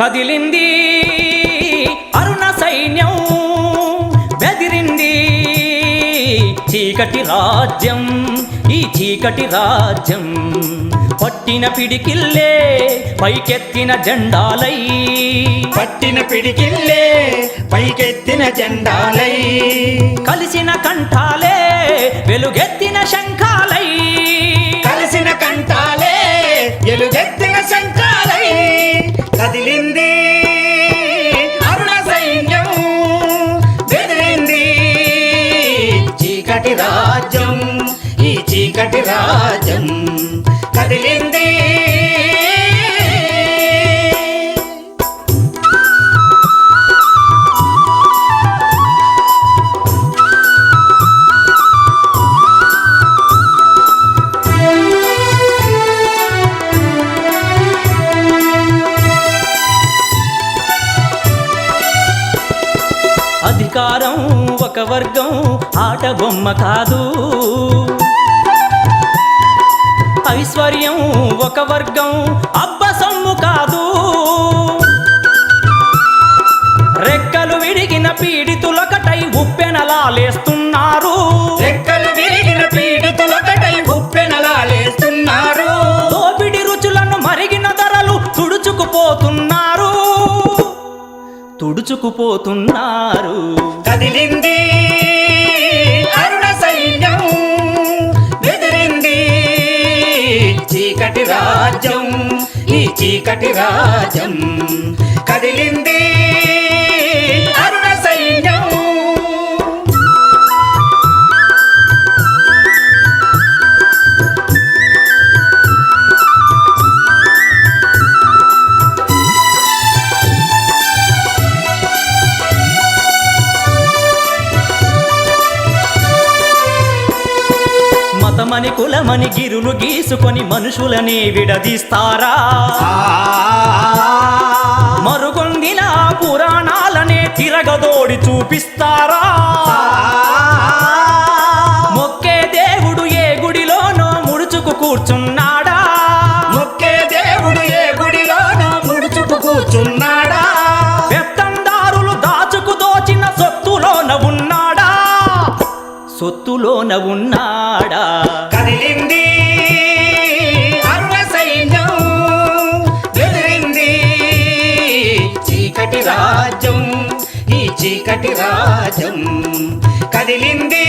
కదిలింది అరుణ సైన్యం బెదిరింది. చీకటి రాజ్యం ఈ చీకటి రాజ్యం పట్టిన పిడికిల్లే పైకెత్తిన జెండాలై. పట్టిన పిడికిల్లే పైకెత్తిన జెండాలై. కలిసిన కంఠాలే వెలుగెత్తిన శంఖాలై. కలిసిన కంఠాలే ఎలుగెత్తిన శంఖాలై. కదిలింది. అరుణ సైన్యం బెదిరింది. చీకటి రాజ్యం ఈ చీకటి రాజ్యం కదిలింది. అధికారం ఒక వర్గం ఆట బొమ్మ కాదు. ఐశ్వర్యం ఒక వర్గం అబ్బ సొమ్ము కాదు. రెక్కలు విడిగిన పీడితులకటై లేస్తుంది తుడుచుకుపోతున్నారు. కదిలింది అరుణ సైన్యం బెదిరింది చీకటి రాజ్యం ఈ చీకటి రాజ్యం కదిలింది మతమని కులమని గిరులు గీసుకొని మనుషులని విడదీస్తారా? మరుగొందిన పురాణాలనే తిరగదోడి చూపిస్తారా? సొత్తులోన ఉన్నాడా? కదిలింది చీకటి రాజ్యం ఈ చీకటి రాజ్యం కదిలింది.